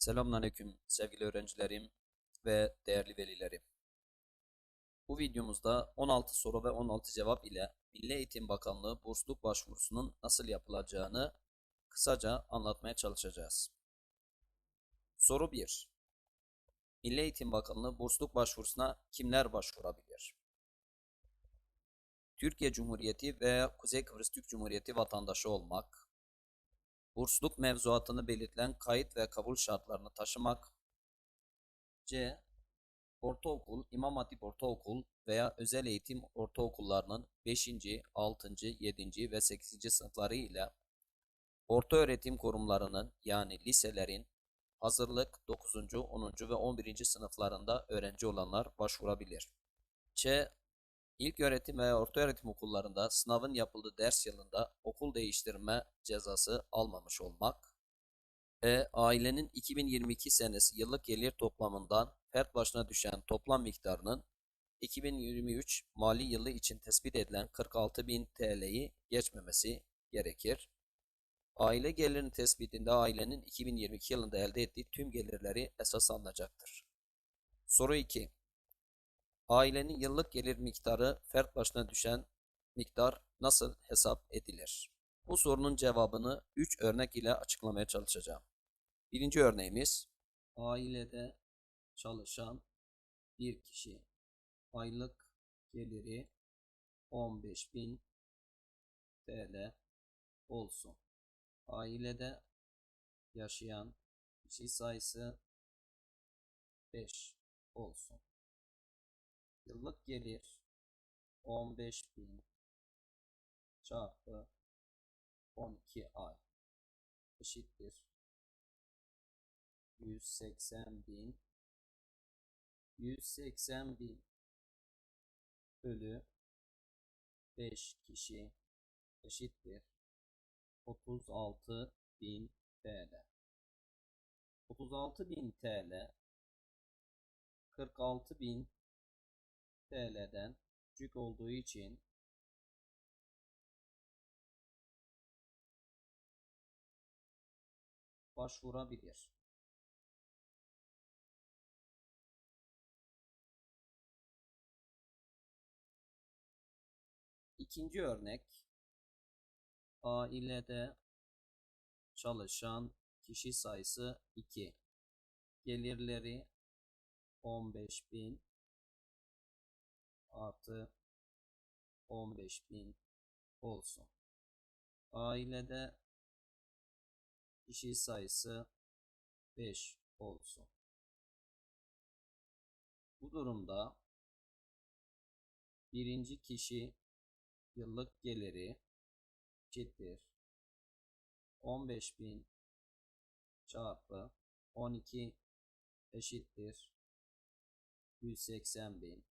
Selamünaleyküm sevgili öğrencilerim ve değerli velilerim. Bu videomuzda 16 soru ve 16 cevap ile Milli Eğitim Bakanlığı bursluluk başvurusunun nasıl yapılacağını kısaca anlatmaya çalışacağız. Soru 1. Milli Eğitim Bakanlığı bursluluk başvurusuna kimler başvurabilir? Türkiye Cumhuriyeti veya Kuzey Kıbrıs Türk Cumhuriyeti vatandaşı olmak, bursluluk mevzuatını belirtilen kayıt ve kabul şartlarını taşımak. C. Ortaokul, İmam Hatip Ortaokul veya özel eğitim ortaokullarının 5. 6. 7. ve 8. sınıfları ile orta öğretim kurumlarının yani liselerin hazırlık 9. 10. ve 11. sınıflarında öğrenci olanlar başvurabilir. C. İlk öğretim veya orta öğretim okullarında sınavın yapıldığı ders yılında okul değiştirme cezası almamış olmak. E. Ailenin 2022 senesi yıllık gelir toplamından fert başına düşen toplam miktarının 2023 mali yılı için tespit edilen 46.000 TL'yi geçmemesi gerekir. Aile gelirinin tespitinde ailenin 2022 yılında elde ettiği tüm gelirleri esas alınacaktır. Soru 2. Ailenin yıllık gelir miktarı fert başına düşen miktar nasıl hesap edilir? Bu sorunun cevabını 3 örnek ile açıklamaya çalışacağım. Birinci örneğimiz ailede çalışan bir kişi aylık geliri 15.000 TL olsun. Ailede yaşayan kişi sayısı 5 olsun. Yıllık gelir 15.000 çarpı 12 ay eşittir. 180.000 180.000 bölü 5 kişi eşittir. 36.000 TL 36.000 TL 46.000 TL'den küçük olduğu için başvurabilir. İkinci örnek ailede çalışan kişi sayısı 2. Gelirleri 15.000 artı 15.000 olsun. Ailede kişi sayısı 5 olsun. Bu durumda birinci kişi yıllık geliri eşittir 15.000 çarpı 12 eşittir 180.000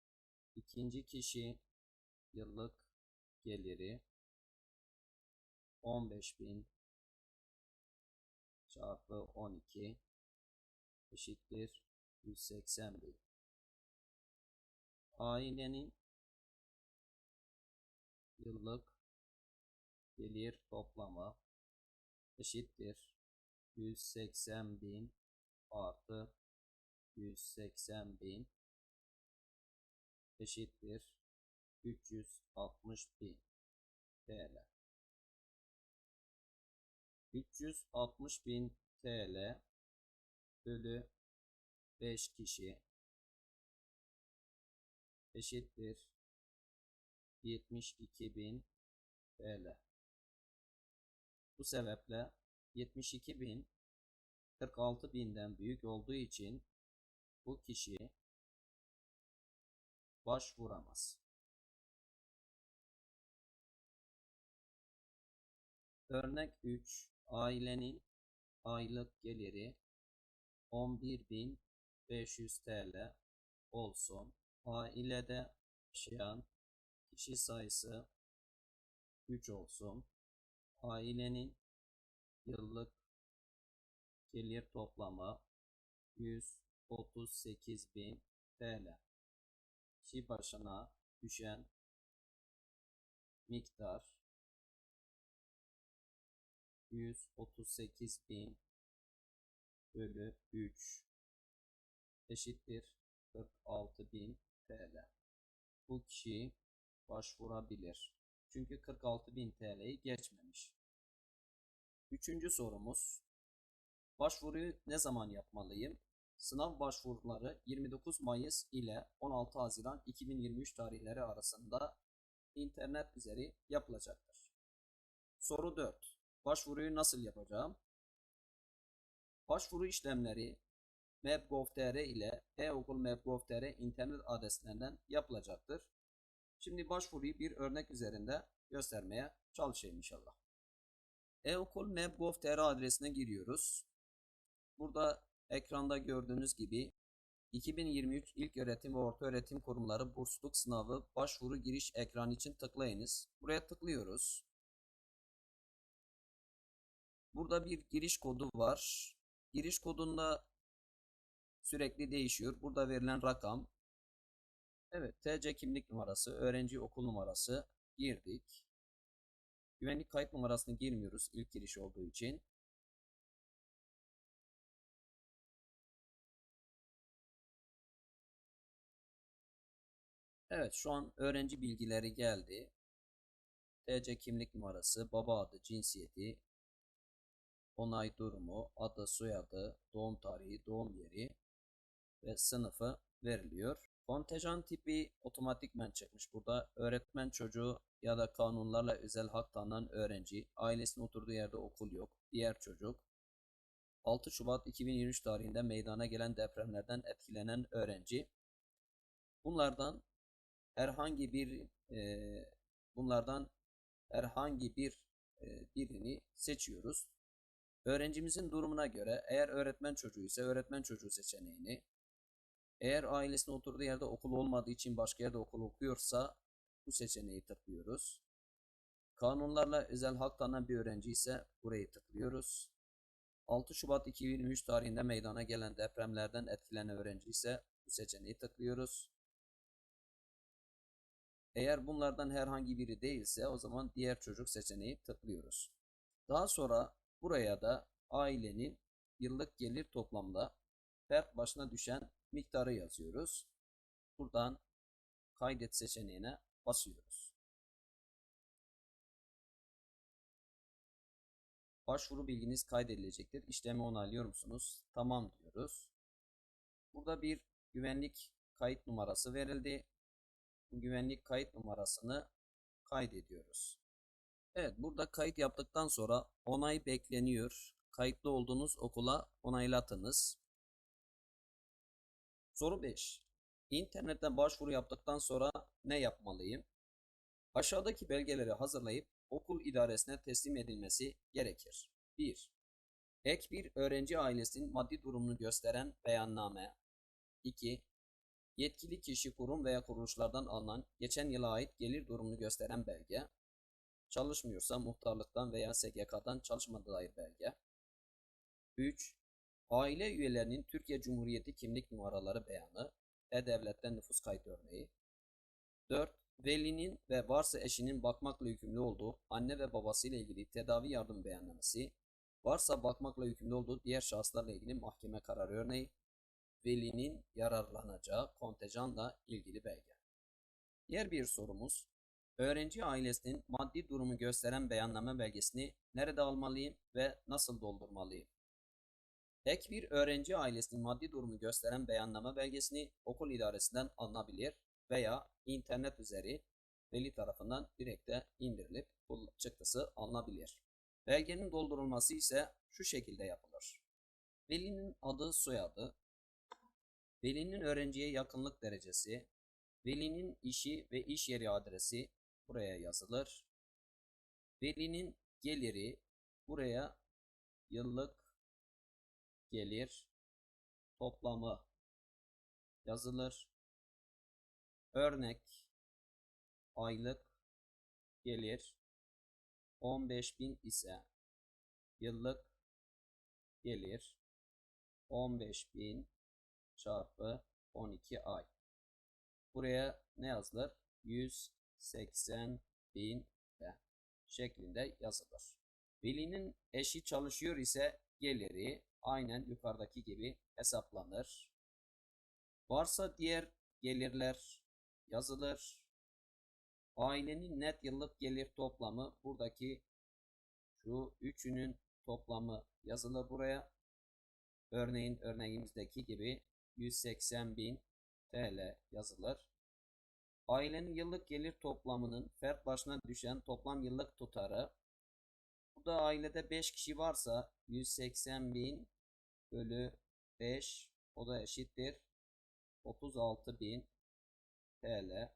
İkinci kişi yıllık geliri 15.000 çarpı 12 eşittir 180.000. Ailenin yıllık gelir toplamı eşittir 180.000 artı 180.000 eşittir 360 bin TL. 360 bin TL bölü 5 kişi eşittir 72 bin TL. Bu sebeple 72 bin 46 binden büyük olduğu için bu kişi başvuramaz. Örnek 3. Ailenin aylık geliri 11.500 TL olsun. Ailede yaşayan kişi sayısı 3 olsun. Ailenin yıllık gelir toplamı 138.000 TL kişi başına düşen miktar 138 bin bölü 3 eşittir 46.000 TL. Bu kişi başvurabilir. Çünkü 46.000 TL'yi geçmemiş. Üçüncü sorumuz. Başvuruyu ne zaman yapmalıyım? Sınav başvuruları 29 Mayıs ile 16 Haziran 2023 tarihleri arasında internet üzeri yapılacaktır. Soru 4. Başvuruyu nasıl yapacağım? Başvuru işlemleri Map.gov.tr ile e-okul.map.gov.tr internet adreslerinden yapılacaktır. Şimdi başvuruyu bir örnek üzerinde göstermeye çalışayım inşallah. e-okul.map.gov.tr adresine giriyoruz. Burada ekranda gördüğünüz gibi 2023 İlköğretim ve Ortaöğretim Kurumları Bursluluk Sınavı başvuru giriş ekranı için tıklayınız. Buraya tıklıyoruz. Burada bir giriş kodu var. Giriş kodunda sürekli değişiyor. Burada verilen rakam. Evet, TC kimlik numarası, öğrenci okul numarası girdik. Güvenlik kayıt numarasını girmiyoruz ilk giriş olduğu için. Evet, şu an öğrenci bilgileri geldi. TC kimlik numarası, baba adı, cinsiyeti, onay durumu, adı, soyadı, doğum tarihi, doğum yeri ve sınıfı veriliyor. Kontenjan tipi otomatikmen çıkmış. Burada öğretmen çocuğu ya da kanunlarla özel hak tanınan öğrenci, ailesinin oturduğu yerde okul yok, diğer çocuk. 6 Şubat 2023 tarihinde meydana gelen depremlerden etkilenen öğrenci. Bunlardan herhangi bir e, bunlardan herhangi bir e, birini seçiyoruz. Öğrencimizin durumuna göre eğer öğretmen çocuğu ise öğretmen çocuğu seçeneğini, eğer ailesinin oturduğu yerde okul olmadığı için başka yerde okul okuyorsa bu seçeneği tıklıyoruz. Kanunlarla özel hak tanınan bir öğrenci ise burayı tıklıyoruz. 6 Şubat 2023 tarihinde meydana gelen depremlerden etkilenen öğrenci ise bu seçeneği tıklıyoruz. Eğer bunlardan herhangi biri değilse o zaman diğer çocuk seçeneği tıklıyoruz. Daha sonra buraya da ailenin yıllık gelir toplamda fert başına düşen miktarı yazıyoruz. Buradan kaydet seçeneğine basıyoruz. Başvuru bilginiz kaydedilecektir. İşlemi onaylıyor musunuz? Tamam diyoruz. Burada bir güvenlik kayıt numarası verildi. Güvenlik kayıt numarasını kaydediyoruz. Evet burada kayıt yaptıktan sonra onay bekleniyor. Kayıtlı olduğunuz okula onaylatınız. Soru 5. İnternetten başvuru yaptıktan sonra ne yapmalıyım? Aşağıdaki belgeleri hazırlayıp okul idaresine teslim edilmesi gerekir. 1. Ek bir öğrenci ailesinin maddi durumunu gösteren beyanname. 2. Yetkili kişi kurum veya kuruluşlardan alınan geçen yıla ait gelir durumunu gösteren belge. Çalışmıyorsa muhtarlıktan veya SGK'dan çalışmadığı dair belge. 3. Aile üyelerinin Türkiye Cumhuriyeti kimlik numaraları beyanı, E-Devlet'ten nüfus kayıt örneği. 4. Velinin ve varsa eşinin bakmakla yükümlü olduğu anne ve babasıyla ilgili tedavi yardım beyannamesi, varsa bakmakla yükümlü olduğu diğer şahıslarla ilgili mahkeme kararı örneği, velinin yararlanacağı kontenjanla ilgili belge. Diğer bir sorumuz, öğrenci ailesinin maddi durumu gösteren beyanname belgesini nerede almalıyım ve nasıl doldurmalıyım? Ek bir öğrenci ailesinin maddi durumu gösteren beyanname belgesini okul idaresinden alınabilir veya internet üzeri veli tarafından direkte indirilip çıktısı alınabilir. Belgenin doldurulması ise şu şekilde yapılır. Velinin adı, soyadı, velinin öğrenciye yakınlık derecesi, velinin işi ve iş yeri adresi buraya yazılır. Velinin geliri buraya yıllık gelir toplamı yazılır. Örnek aylık gelir 15.000 ise yıllık gelir 15.000 çarpı 12 ay. Buraya ne yazılır? 180 bin de şeklinde yazılır. Velinin eşi çalışıyor ise geliri aynen yukarıdaki gibi hesaplanır. Varsa diğer gelirler yazılır. Ailenin net yıllık gelir toplamı buradaki şu üçünün toplamı yazılır buraya. Örneğin örneğimizdeki gibi 180.000 TL yazılır. Ailenin yıllık gelir toplamının fert başına düşen toplam yıllık tutarı. Burada ailede 5 kişi varsa 180.000 bölü 5 o da eşittir 36.000 TL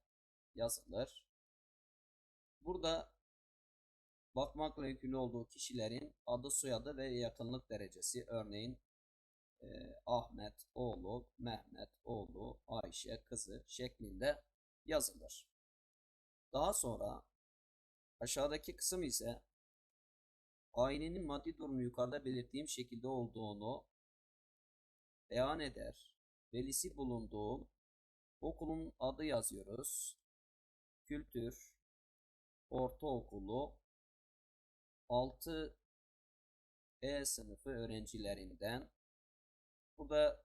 yazılır. Burada bakmakla yükümlü olduğu kişilerin adı, soyadı ve yakınlık derecesi örneğin e, Ahmet oğlu, Mehmet oğlu, Ayşe kızı şeklinde yazılır. Daha sonra aşağıdaki kısım ise ailenin maddi durumu yukarıda belirttiğim şekilde olduğunu beyan eder. Velisi bulunduğum okulun adı yazıyoruz. Kültür Ortaokulu 6 E sınıfı öğrencilerinden burada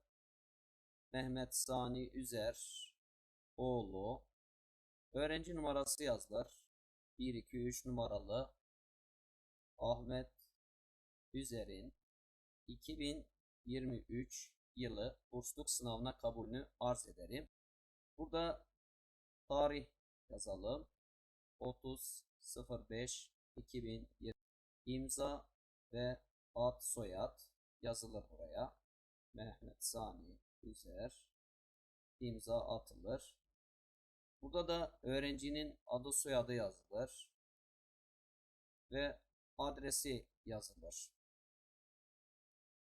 Mehmet Sani Üzer oğlu öğrenci numarası yazılır. 1 2 3 numaralı Ahmet Üzer'in 2023 yılı bursluluk sınavına kabulünü arz ederim. Burada tarih yazalım. 30 05 2020 imza ve ad soyad yazılır buraya. Mehmet Sani Üzer imza atılır. Burada da öğrencinin adı soyadı yazılır ve adresi yazılır.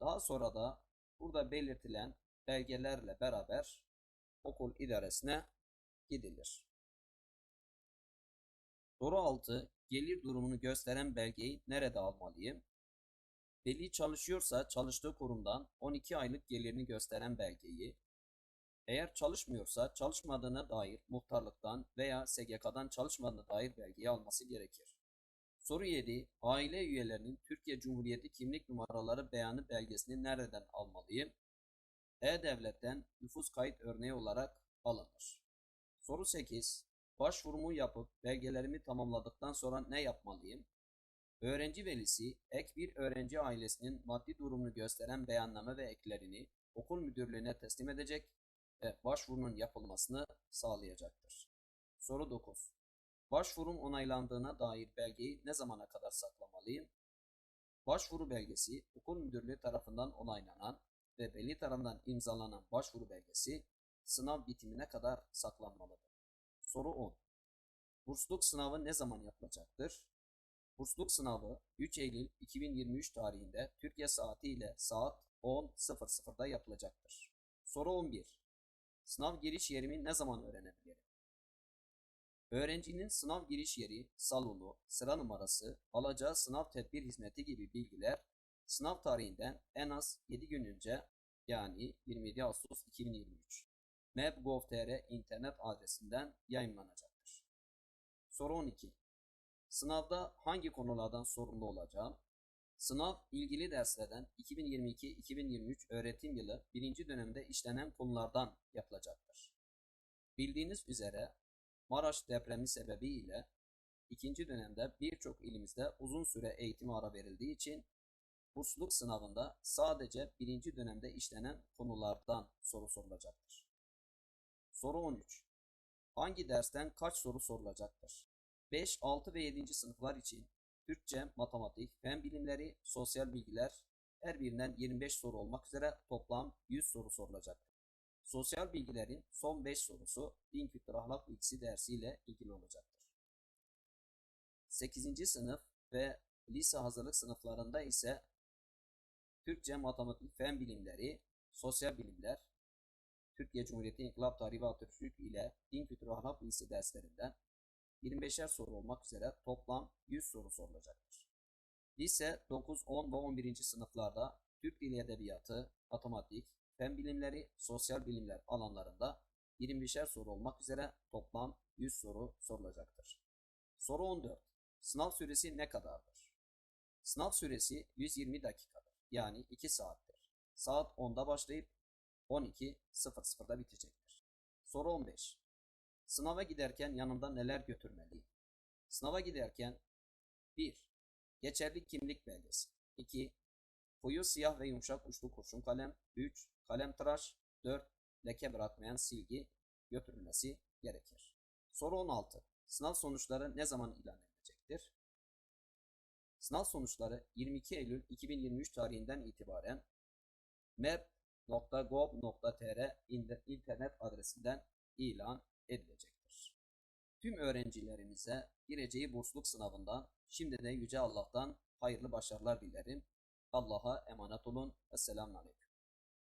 Daha sonra da burada belirtilen belgelerle beraber okul idaresine gidilir. Soru 6. Gelir durumunu gösteren belgeyi nerede almalıyım? Veli çalışıyorsa çalıştığı kurumdan 12 aylık gelirini gösteren belgeyi, eğer çalışmıyorsa çalışmadığına dair muhtarlıktan veya SGK'dan çalışmadığına dair belgeyi alması gerekir. Soru 7. Aile üyelerinin Türkiye Cumhuriyeti kimlik numaraları beyanı belgesini nereden almalıyım? E-Devlet'ten nüfus kayıt örneği olarak alınır. Soru 8. Başvurumu yapıp belgelerimi tamamladıktan sonra ne yapmalıyım? Öğrenci velisi ek bir öğrenci ailesinin maddi durumunu gösteren beyanname ve eklerini okul müdürlüğüne teslim edecek ve başvurunun yapılmasını sağlayacaktır. Soru 9. Başvurum onaylandığına dair belgeyi ne zamana kadar saklamalıyım? Başvuru belgesi okul müdürlüğü tarafından onaylanan ve veli tarafından imzalanan başvuru belgesi sınav bitimine kadar saklanmalıdır. Soru 10. Bursluluk sınavı ne zaman yapılacaktır? Bursluluk sınavı 3 Eylül 2023 tarihinde Türkiye saati ile saat 10.00'da yapılacaktır. Soru 11. Sınav giriş yerimi ne zaman öğrenebilirim? Öğrencinin sınav giriş yeri, salonu, sıra numarası, alacağı sınav tedbir hizmeti gibi bilgiler sınav tarihinden en az 7 gün önce yani 27 Ağustos 2023 meb.gov.tr internet adresinden yayınlanacaktır. Soru 12. Sınavda hangi konulardan sorumlu olacağım? Sınav ilgili derslerden 2022-2023 öğretim yılı birinci dönemde işlenen konulardan yapılacaktır. Bildiğiniz üzere Maraş depremi sebebiyle ikinci dönemde birçok ilimizde uzun süre eğitime ara verildiği için bursluluk sınavında sadece birinci dönemde işlenen konulardan soru sorulacaktır. Soru 13. Hangi dersten kaç soru sorulacaktır? 5, 6 ve 7. sınıflar için Türkçe, matematik, fen bilimleri, sosyal bilgiler her birinden 25 soru olmak üzere toplam 100 soru sorulacaktır. Sosyal bilgilerin son 5 sorusu din kültürü ahlak bilgisi dersiyle ilgili olacaktır. 8. sınıf ve lise hazırlık sınıflarında ise Türkçe, matematik, fen bilimleri, sosyal bilimler, Türkiye Cumhuriyeti İnkılap Tarihi ve Atatürk ile din kültürü ahlak bilgisi derslerinden 25'er soru olmak üzere toplam 100 soru sorulacaktır. Lise 9, 10 ve 11. sınıflarda Türk Dili Edebiyatı, matematik, fen bilimleri, sosyal bilimler alanlarında 25'er soru olmak üzere toplam 100 soru sorulacaktır. Soru 14. Sınav süresi ne kadardır? Sınav süresi 120 dakikadır. yani 2 saattir. Saat 10'da başlayıp 12.00'da bitecektir. Soru 15. Sınava giderken yanımda neler götürmeliyim? Sınava giderken 1. Geçerli kimlik belgesi. 2. Koyu siyah ve yumuşak uçlu kurşun kalem. 3. Kalem tıraş. 4. Leke bırakmayan silgi götürülmesi gerekir. Soru 16. Sınav sonuçları ne zaman ilan edilecektir? Sınav sonuçları 22 Eylül 2023 tarihinden itibaren map.gov.tr internet adresinden ilan edilecektir. Tüm öğrencilerimize gireceği bursluluk sınavından şimdiden Yüce Allah'tan hayırlı başarılar dilerim. Allah'a emanet olun. Esselamu Aleyküm.